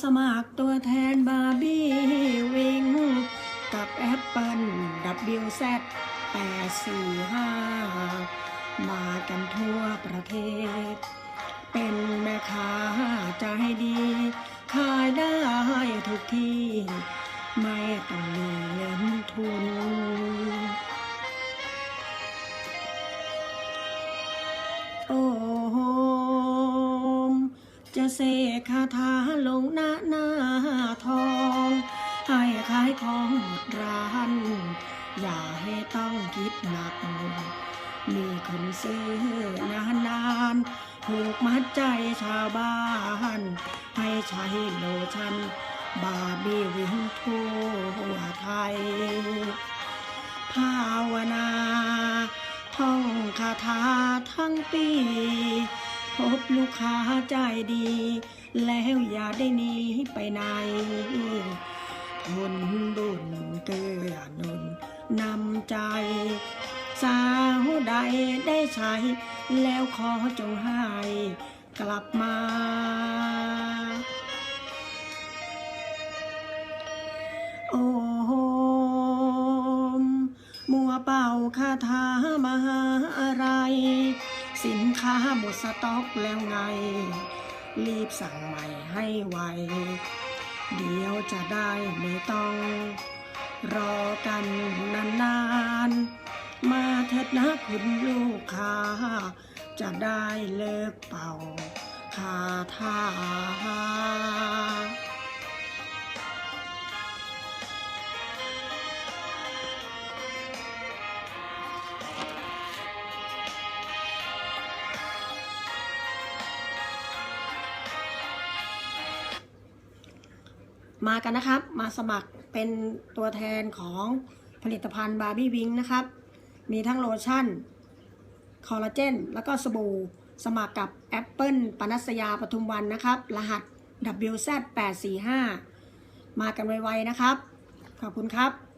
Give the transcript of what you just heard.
สมัครตัวแทนบาร์บี้วิงกับแอปเปิล WZ 845 มากันทั่วประเทศ เป็นแม่ค้าใจดี ขายได้ทุกที่ ไม่ต้องมีเงินทุน จะเสกคาถาลงหน้าหน้าทอง ให้ขายของหมดร้าน อย่าให้ต้องคิดหนัก มีคนซื้อนานนานผูกมัดใจชาวบ้าน ให้ใช้โลชั่นบาบีวิงทั่วไทย ภาวนา ท่องคาถาทั้งปี บลูกค้าใจดี แล้วอย่าได้หนีไปไหนทนบุญเกื้อหนุนนำใจ สาวใดได้ใช้ แล้วขอจงให้กลับมา โอ้โหมมัวเป่าคาถามหาอะไร สินค้าหมดสต็อกแล้วไง รีบสั่งใหม่ให้ไว เดี๋ยวจะได้ไม่ต้อง รอกันนานๆ มาเถิดนะคุณลูกค้า จะได้เลิกเป่าคาถา มากันนะครับ มาสมัครเป็นตัวแทนของผลิตภัณฑ์บาร์บี้วิงนะครับ มีทั้งโลชั่น คอลลาเจน แล้วก็สบู่ สมัครกับ Apple ปนัสยาปทุมวันนะครับ รหัส WZ845 มากันไวๆนะครับ ขอบคุณครับ